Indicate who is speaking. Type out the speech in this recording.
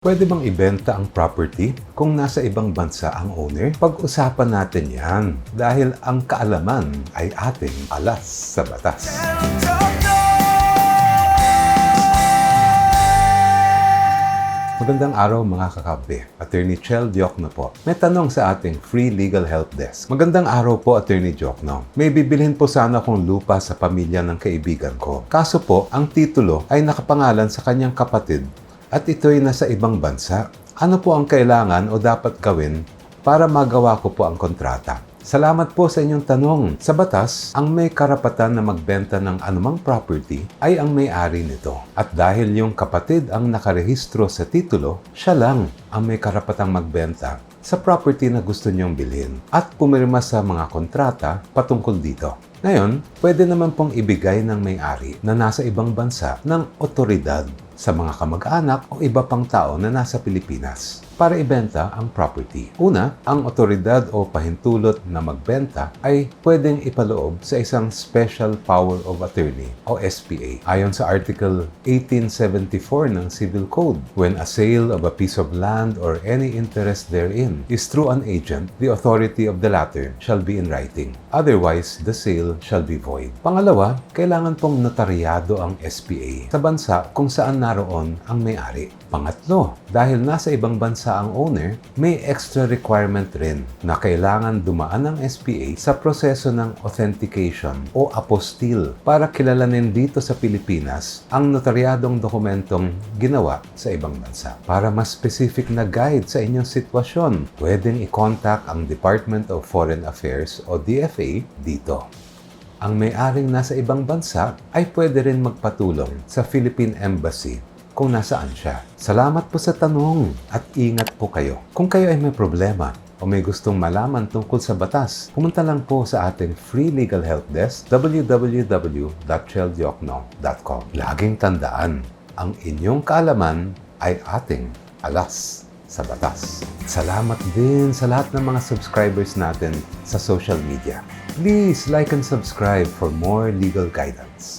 Speaker 1: Pwede bang ibenta ang property kung nasa ibang bansa ang owner? Pag-usapan natin yan dahil ang kaalaman ay ating alas sa batas. Magandang araw mga kakabe. Attorney Chel Diokno po. May tanong sa ating free legal help desk. Magandang araw po Attorney Diokno. May bibilhin po sana akong lupa sa pamilya ng kaibigan ko. Kaso po, ang titulo ay nakapangalan sa kanyang kapatid at ito'y nasa ibang bansa. Ano po ang kailangan o dapat gawin para magawa ko po ang kontrata? Salamat po sa inyong tanong. Sa batas, ang may karapatan na magbenta ng anumang property ay ang may-ari nito. At dahil yung kapatid ang nakarehistro sa titulo, siya lang ang may karapatang magbenta sa property na gusto niyong bilhin at pumirma sa mga kontrata patungkol dito. Ngayon, pwede naman pong ibigay ng may-ari na nasa ibang bansa ng otoridad sa mga kamag-anak o iba pang tao na nasa Pilipinas para ibenta ang property. Una, ang otoridad o pahintulot na magbenta ay pwedeng ipaloob sa isang Special Power of Attorney o SPA ayon sa Article 1874 ng Civil Code. When a sale of a piece of land or any interest therein is through an agent, the authority of the latter shall be in writing. Otherwise, the sale shall be void. Pangalawa, kailangan pong notaryado ang SPA sa bansa kung saan naroon ang may-ari. Pangatlo, dahil nasa ibang bansa ang owner, may extra requirement rin na kailangan dumaan ng SPA sa proseso ng authentication o apostille para kilalanin dito sa Pilipinas ang notaryadong dokumentong ginawa sa ibang bansa. Para mas specific na guide sa inyong sitwasyon, pwedeng i-contact ang Department of Foreign Affairs o DFA dito ang may-aring nasa ibang bansa ay pwede rin magpatulong sa Philippine Embassy kung nasaan siya. Salamat po sa tanong at ingat po kayo. Kung kayo ay may problema o may gustong malaman tungkol sa batas, pumunta lang po sa ating free legal help desk www.cheldiokno.com. Laging tandaan, ang inyong kaalaman ay ating alas sa batas. Salamat din sa lahat ng mga subscribers natin sa social media. Please like and subscribe for more legal guidance.